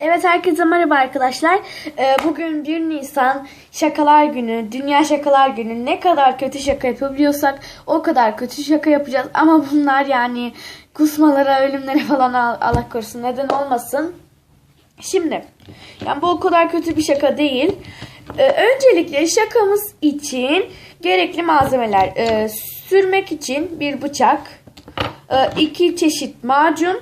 Evet herkese merhaba arkadaşlar. Ee, bugün 1 Nisan şakalar günü, dünya şakalar günü. Ne kadar kötü şaka yapabiliyorsak o kadar kötü şaka yapacağız. Ama bunlar yani kusmalara, ölümlere falan al- Allah korusun neden olmasın. Şimdi yani bu o kadar kötü bir şaka değil. Ee, öncelikle şakamız için gerekli malzemeler. Ee, sürmek için bir bıçak, iki çeşit macun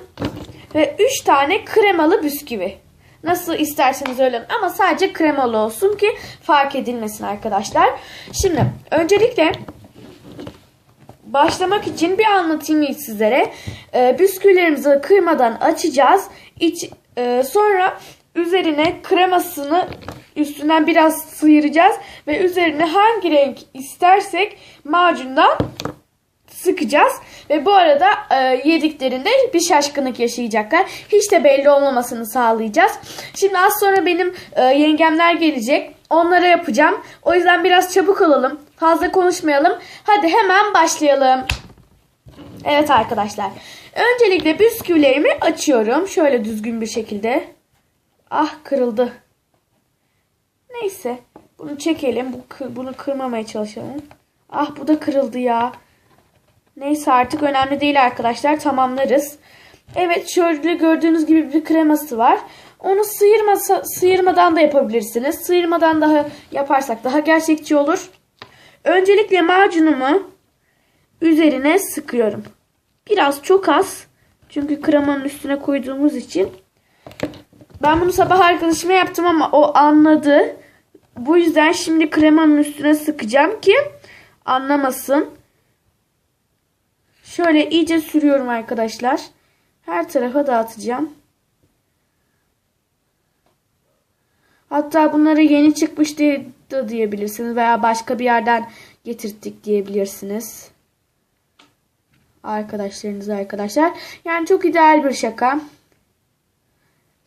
ve üç tane kremalı bisküvi. Nasıl isterseniz öyle ama sadece kremalı olsun ki fark edilmesin arkadaşlar. Şimdi öncelikle başlamak için bir anlatayım sizlere. Ee, bisküvilerimizi kıymadan açacağız. İç, e, sonra üzerine kremasını üstünden biraz sıyıracağız ve üzerine hangi renk istersek macundan sıkacağız. Ve bu arada e, yediklerinde bir şaşkınlık yaşayacaklar. Hiç de belli olmamasını sağlayacağız. Şimdi az sonra benim e, yengemler gelecek. Onlara yapacağım. O yüzden biraz çabuk olalım. Fazla konuşmayalım. Hadi hemen başlayalım. Evet arkadaşlar. Öncelikle bisküvilerimi açıyorum. Şöyle düzgün bir şekilde. Ah kırıldı. Neyse. Bunu çekelim. Bunu kırmamaya çalışalım. Ah bu da kırıldı ya. Neyse artık önemli değil arkadaşlar. Tamamlarız. Evet şöyle gördüğünüz gibi bir kreması var. Onu sıyırmasa, sıyırmadan da yapabilirsiniz. Sıyırmadan daha yaparsak daha gerçekçi olur. Öncelikle macunumu üzerine sıkıyorum. Biraz çok az. Çünkü kremanın üstüne koyduğumuz için. Ben bunu sabah arkadaşıma yaptım ama o anladı. Bu yüzden şimdi kremanın üstüne sıkacağım ki anlamasın. Şöyle iyice sürüyorum arkadaşlar. Her tarafa dağıtacağım. Hatta bunları yeni çıkmış diye de diyebilirsiniz veya başka bir yerden getirttik diyebilirsiniz. Arkadaşlarınız arkadaşlar. Yani çok ideal bir şaka.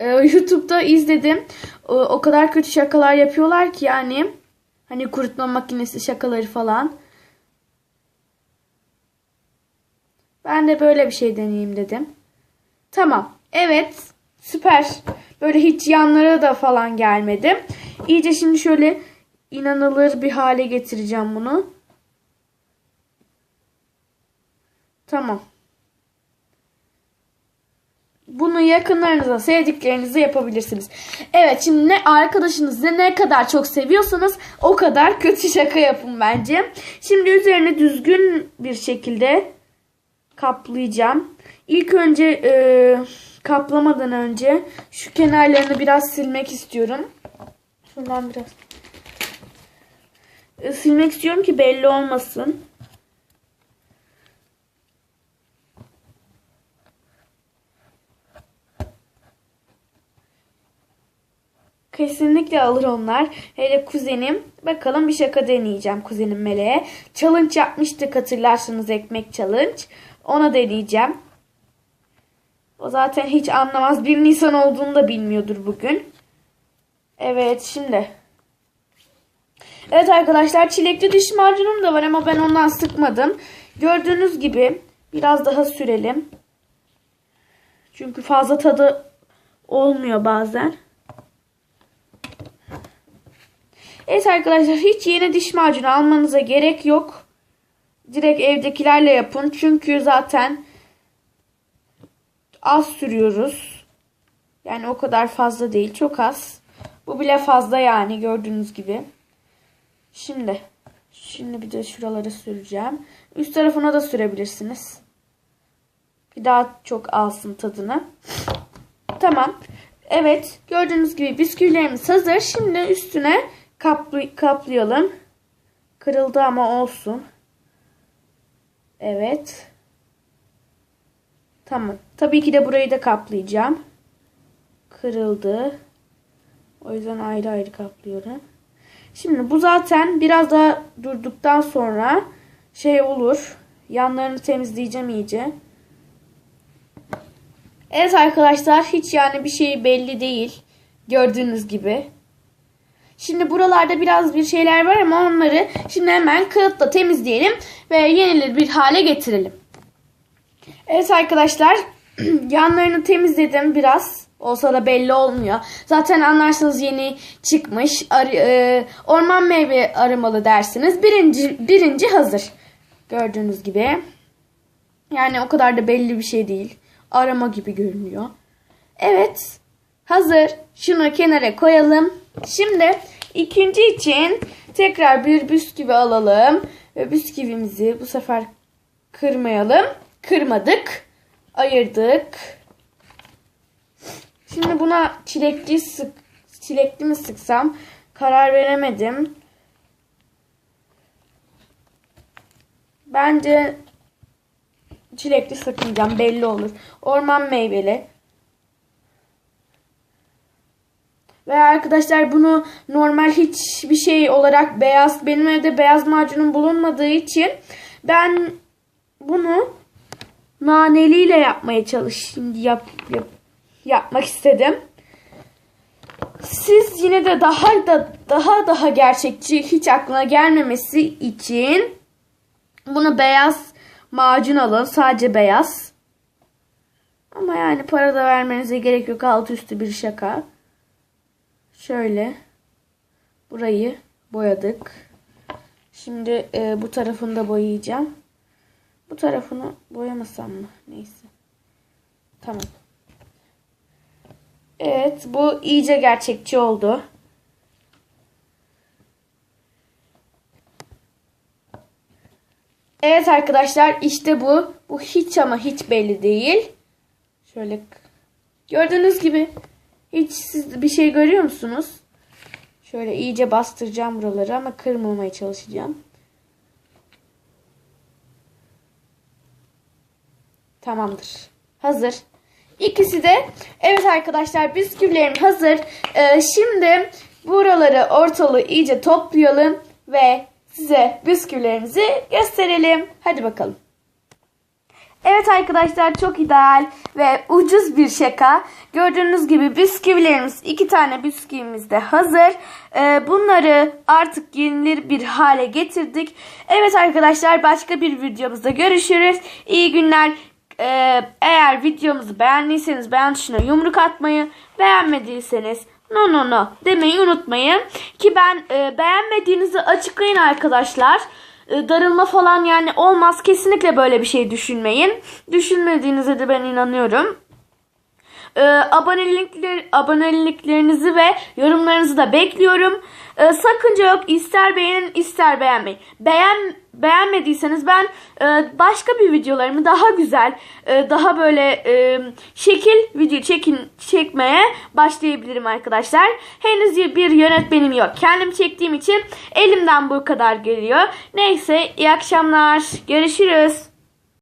Ee, YouTube'da izledim. O, o kadar kötü şakalar yapıyorlar ki yani. Hani kurutma makinesi şakaları falan. Ben de böyle bir şey deneyeyim dedim. Tamam. Evet. Süper. Böyle hiç yanlara da falan gelmedi. İyice şimdi şöyle inanılır bir hale getireceğim bunu. Tamam. Bunu yakınlarınıza, sevdiklerinize yapabilirsiniz. Evet şimdi ne arkadaşınızı ne kadar çok seviyorsanız o kadar kötü şaka yapın bence. Şimdi üzerine düzgün bir şekilde kaplayacağım. İlk önce e, kaplamadan önce şu kenarlarını biraz silmek istiyorum. Şundan biraz E, silmek istiyorum ki belli olmasın. Kesinlikle alır onlar. Hele kuzenim. Bakalım bir şaka deneyeceğim kuzenim Meleğe. Challenge yapmıştık hatırlarsanız ekmek challenge. Ona deneyeceğim. O zaten hiç anlamaz. 1 Nisan olduğunu da bilmiyordur bugün. Evet şimdi. Evet arkadaşlar çilekli diş macunum da var ama ben ondan sıkmadım. Gördüğünüz gibi biraz daha sürelim. Çünkü fazla tadı olmuyor bazen. Evet arkadaşlar hiç yeni diş macunu almanıza gerek yok. Direkt evdekilerle yapın. Çünkü zaten az sürüyoruz. Yani o kadar fazla değil. Çok az. Bu bile fazla yani gördüğünüz gibi. Şimdi. Şimdi bir de şuralara süreceğim. Üst tarafına da sürebilirsiniz. Bir daha çok alsın tadını. Tamam. Evet. Gördüğünüz gibi bisküvilerimiz hazır. Şimdi üstüne kaplı, kaplayalım. Kırıldı ama olsun. Evet. Tamam. Tabii ki de burayı da kaplayacağım. Kırıldı. O yüzden ayrı ayrı kaplıyorum. Şimdi bu zaten biraz daha durduktan sonra şey olur. Yanlarını temizleyeceğim iyice. Evet arkadaşlar hiç yani bir şey belli değil. Gördüğünüz gibi. Şimdi buralarda biraz bir şeyler var ama onları şimdi hemen kağıtla temizleyelim ve yenilir bir hale getirelim. Evet arkadaşlar yanlarını temizledim biraz. Olsa da belli olmuyor. Zaten anlarsınız yeni çıkmış. Arı- e, orman meyve aramalı dersiniz. Birinci, birinci hazır. Gördüğünüz gibi. Yani o kadar da belli bir şey değil. Arama gibi görünüyor. Evet. Hazır. Şunu kenara koyalım. Şimdi ikinci için tekrar bir bisküvi alalım. Ve bisküvimizi bu sefer kırmayalım. Kırmadık. Ayırdık. Şimdi buna çilekli sık çilekli mi sıksam karar veremedim. Bence çilekli sıkmayacağım belli olur. Orman meyveli. Ve arkadaşlar bunu normal hiçbir şey olarak beyaz benim evde beyaz macunum bulunmadığı için ben bunu naneliyle yapmaya çalış yap, yap yapmak istedim. Siz yine de daha da daha daha gerçekçi hiç aklına gelmemesi için bunu beyaz macun alın. Sadece beyaz. Ama yani para da vermenize gerek yok. Altı üstü bir şaka. Şöyle. Burayı boyadık. Şimdi e, bu tarafını da boyayacağım. Bu tarafını boyamasam mı? Neyse. Tamam. Evet bu iyice gerçekçi oldu. Evet arkadaşlar işte bu. Bu hiç ama hiç belli değil. Şöyle gördüğünüz gibi hiç siz bir şey görüyor musunuz? Şöyle iyice bastıracağım buraları ama kırmamaya çalışacağım. Tamamdır. Hazır. İkisi de evet arkadaşlar bisküvilerim hazır. Ee, şimdi buraları ortalığı iyice toplayalım ve size bisküvilerimizi gösterelim. Hadi bakalım. Evet arkadaşlar çok ideal ve ucuz bir şaka. Gördüğünüz gibi bisküvilerimiz iki tane bisküvimiz de hazır. Ee, bunları artık yenilir bir hale getirdik. Evet arkadaşlar başka bir videomuzda görüşürüz. İyi günler. Ee, eğer videomuzu beğendiyseniz beğen tuşuna yumruk atmayı, beğenmediyseniz no no no demeyi unutmayın. Ki ben e, beğenmediğinizi açıklayın arkadaşlar. E, darılma falan yani olmaz. Kesinlikle böyle bir şey düşünmeyin. Düşünmediğinize de ben inanıyorum. E, abonelikler, aboneliklerinizi ve yorumlarınızı da bekliyorum. E, sakınca yok. İster beğenin ister beğenmeyin. Beğen beğenmediyseniz ben e, başka bir videolarımı daha güzel, e, daha böyle e, şekil video çekin çekmeye başlayabilirim arkadaşlar. Henüz bir yönetmenim yok. Kendim çektiğim için elimden bu kadar geliyor. Neyse iyi akşamlar. Görüşürüz.